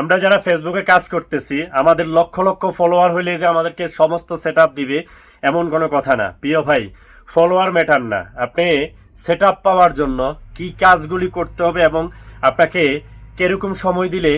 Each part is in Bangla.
আমরা যারা ফেসবুকে কাজ করতেছি, আমাদের লক্ষ লক্ষ ফলোয়ার হইলে যে আমাদেরকে সমস্ত সেট দিবে, এমন কোনো কথা না। প্রিয় ভাই ফলোয়ার ম্যাটার না। আপনি সেট পাওয়ার জন্য কি কাজগুলি করতে হবে এবং আপনাকে কেরকম সময় দিলে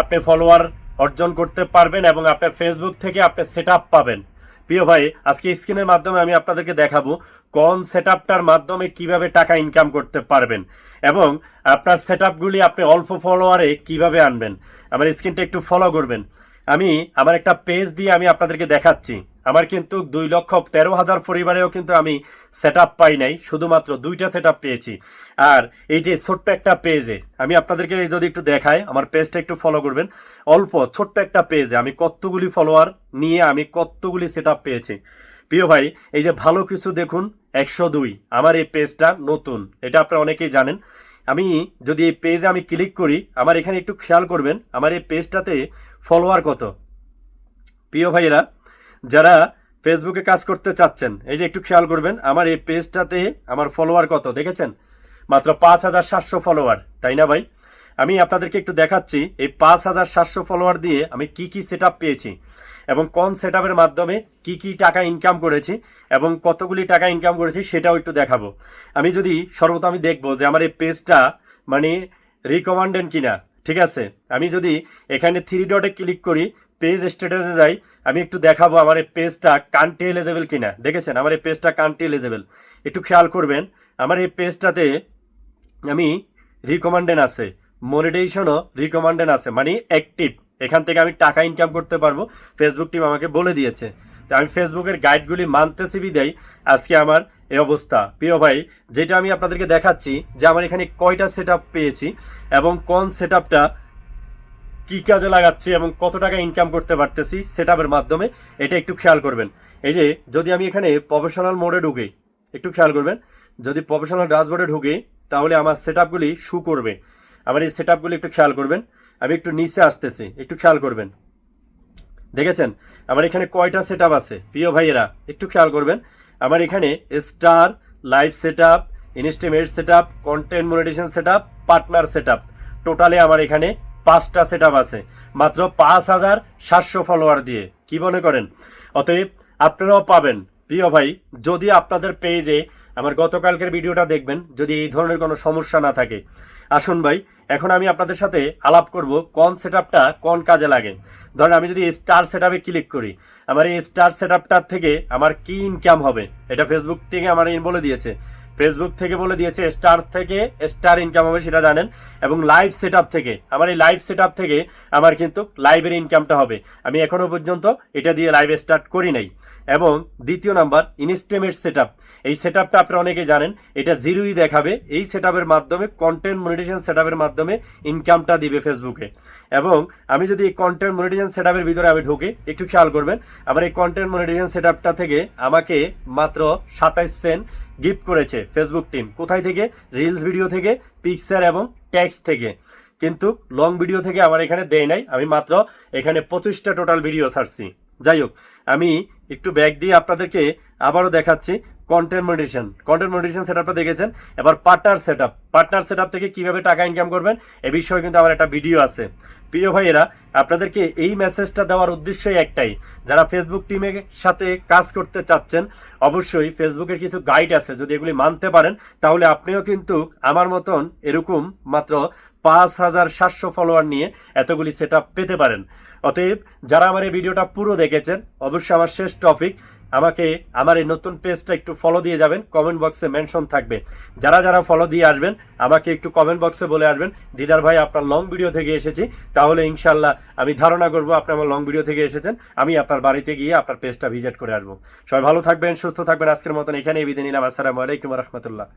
আপনি ফলোয়ার অর্জন করতে পারবেন এবং আপনার ফেসবুক থেকে আপনি সেট পাবেন। প্রিয় ভাই, আজকে স্ক্রিনের মাধ্যমে আমি আপনাদেরকে দেখাবো কোন সেট মাধ্যমে কীভাবে টাকা ইনকাম করতে পারবেন এবং আপনার সেট আপনি অল্প ফলোয়ারে কীভাবে আনবেন। আমার স্ক্রিনটা একটু ফলো করবেন। আমি আমার একটা পেজ দিয়ে আমি আপনাদেরকে দেখাচ্ছি। আমার কিন্তু দুই লক্ষ তেরো হাজার পরিবারেও কিন্তু আমি সেট পাই নাই, শুধুমাত্র দুইটা সেট পেয়েছি। আর এই যে ছোট্ট একটা পেজে, আমি আপনাদেরকে যদি একটু দেখাই, আমার পেজটা একটু ফলো করবেন। অল্প ছোট্ট একটা পেজে আমি কতগুলি ফলোয়ার নিয়ে আমি কতগুলি সেট পেয়েছি। প্রিয় ভাই, এই যে ভালো কিছু দেখুন, একশো দুই। আমার এই পেজটা নতুন, এটা আপনারা অনেকেই জানেন। আমি যদি এই পেজে আমি ক্লিক করি, আমার এখানে একটু খেয়াল করবেন, আমার এই পেজটাতে ফলোয়ার কত? প্রিয় ভাইয়েরা যারা ফেসবুকে কাজ করতে চাচ্ছেন, এই যে একটু খেয়াল করবেন, আমার এই পেজটাতে আমার ফলোয়ার কত, দেখেছেন? মাত্র পাঁচ হাজার সাতশো ফলোয়ার তাই না ভাই? আমি আপনাদেরকে একটু দেখাচ্ছি, এই পাঁচ হাজার সাতশো ফলোয়ার দিয়ে আমি কি কি সেট পেয়েছি এবং কোন সেট মাধ্যমে কি কি টাকা ইনকাম করেছি এবং কতগুলি টাকা ইনকাম করেছি সেটাও একটু দেখাবো। আমি যদি সর্বত আমি দেখব যে আমার এই পেজটা মানে রিকমান্ডেড কিনা, ঠিক আছে? আমি যদি এখানে থ্রি ডটে ক্লিক করি পেজ স্ট্যাটাসে যাই, আমি একটু দেখাবো আমার এই পেজটা কান্ট্রি এলিজেবল কিনা। দেখেছেন? আমার এই পেজটা কান্ট্রি এলিজেবল একটু খেয়াল করবেন, আমার এই পেজটাতে আমি রিকমান্ডেন আছে মনিটেশনও রিকমান্ডেন আছে মানে অ্যাক্টিভ এখান থেকে আমি টাকা ইনকাম করতে পারব ফেসবুক টিম আমাকে বলে দিয়েছে। তো আমি ফেসবুকের গাইডগুলি মানতেছি বিদায়। আজকে আমার এই অবস্থা। প্রিয় ভাই, যেটা আমি আপনাদেরকে দেখাচ্ছি যে আমার এখানে কয়টা সেট পেয়েছি এবং কোন সেট কি কাজে লাগাচ্ছি এবং কত টাকা ইনকাম করতে পারতেছি সেট মাধ্যমে এটা একটু খেয়াল করবেন। এই যে, যদি আমি এখানে প্রফেশনাল মোডে ঢুকি, একটু খেয়াল করবেন, যদি প্রফেশনাল ড্যাশবোর্ডে ঢুকি, তাহলে আমার সেট আপগুলি শু করবে। আমার এই সেট আপগুলি একটু খেয়াল করবেন, আমি একটু নিচে আসতেছি, একটু খেয়াল করবেন। দেখেছেন? আমার এখানে কয়টা সেট আছে? প্রিয় ভাইয়েরা, একটু খেয়াল করবেন। আমার এখানে star live set up instream set up content monetization set up partner set up টোটালে আমার এখানে পাঁচটা সেট আছে। মাত্র পাঁচ হাজার সাতশো ফলোয়ার দিয়ে। কি মনে করেন? অতএব আপনারাও পাবেন। প্রিয় ভাই, যদি আপনাদের পেজে আমার গতকালকের ভিডিওটা দেখবেন, যদি এই ধরনের কোনো সমস্যা না থাকে। আসুন ভাই, এখন আমি আপনাদের সাথে আলাপ করব কোন সেট কোন কাজে লাগে। ধরেন আমি যদি স্টার সেট ক্লিক করি, আমার এই স্টার সেট থেকে আমার কি ইনকাম হবে? এটা ফেসবুক থেকে আমার বলে দিয়েছে। ফেসবুক থেকে বলে দিয়েছে স্টার থেকে স্টার ইনকাম হবে সেটা জানেন, এবং লাইভ সেট থেকে, আমার এই লাইভ সেট থেকে আমার কিন্তু লাইভের ইনকামটা হবে। আমি এখনও পর্যন্ত এটা দিয়ে লাইভ স্টার্ট করি নাই। এবং দ্বিতীয় নাম্বার ইনস্টেমেট সেট এই সেট আপটা অনেকে জানেন, এটা জিরোই দেখাবে। এই সেট মাধ্যমে কন্টেন্ট মনিটেশন সেট মাধ্যমে ইনকামটা দিবে ফেসবুকে এবং আমি যদি এই কন্টেন্ট মনিটেশন সেট ভিতরে আমি ঢুকি, একটু খেয়াল করবেন, আমার এই কন্টেন্ট মনিটেশন সেট থেকে আমাকে মাত্র সাতাইশ সেন্ট গিফট করেছে ফেসবুক টিম কোথায় থেকে? রিলস ভিডিও থেকে পিকচার এবং ট্যাক্স থেকে। কিন্তু লং ভিডিও থেকে আমার এখানে দেয় নাই, আমি মাত্র এখানে পঁচিশটা টোটাল ভিডিও ছাড়ছি। যাই হোক আমি একটু ব্যাগ দিয়ে আপনাদেরকে আবারও দেখাচ্ছি content monetization content monetization set আপটা দেখেছেন? এবার partner set up partner set up থেকে কীভাবে টাকা ইনকাম করবেন, এ বিষয়ে কিন্তু আমার একটা ভিডিও আছে। প্রিয় ভাইয়েরা, আপনাদেরকে এই মেসেজটা দেওয়ার উদ্দেশ্যই একটাই। যারা ফেসবুক টিমের সাথে কাজ করতে চাচ্ছেন, অবশ্যই ফেসবুকের কিছু গাইড আছে। যদি এগুলি মানতে পারেন, তাহলে আপনিও কিন্তু আমার মতন এরকম মাত্র পাঁচ হাজার সাতশো ফলোয়ার নিয়ে এতগুলি সেট পেতে পারেন। অতএব যারা আমার এই ভিডিওটা পুরো দেখেছেন, অবশ্যই আমার শেষ টপিক আমাকে, আমার এই নতুন পেজটা একটু ফলো দিয়ে যাবেন কমেন্ট বক্সে মেনশন থাকবে। যারা যারা ফলো দিয়ে আসবেন, আমাকে একটু কমেন্ট বক্সে বলে আসবেন, দিদার ভাই, আপনার লং ভিডিও থেকে এসেছি। তাহলে ইনশাল্লাহ আমি ধারণা করব আপনি আমার লং ভিডিও থেকে এসেছেন, আমি আপনার বাড়িতে গিয়ে আপনার পেজটা ভিজিট করে আসব। সবাই ভালো থাকবেন, সুস্থ থাকবেন, আজকের মতন এখানেই বিদায় নিলাম। আসসালামু আলাইকুম রহমতুল্লাহ।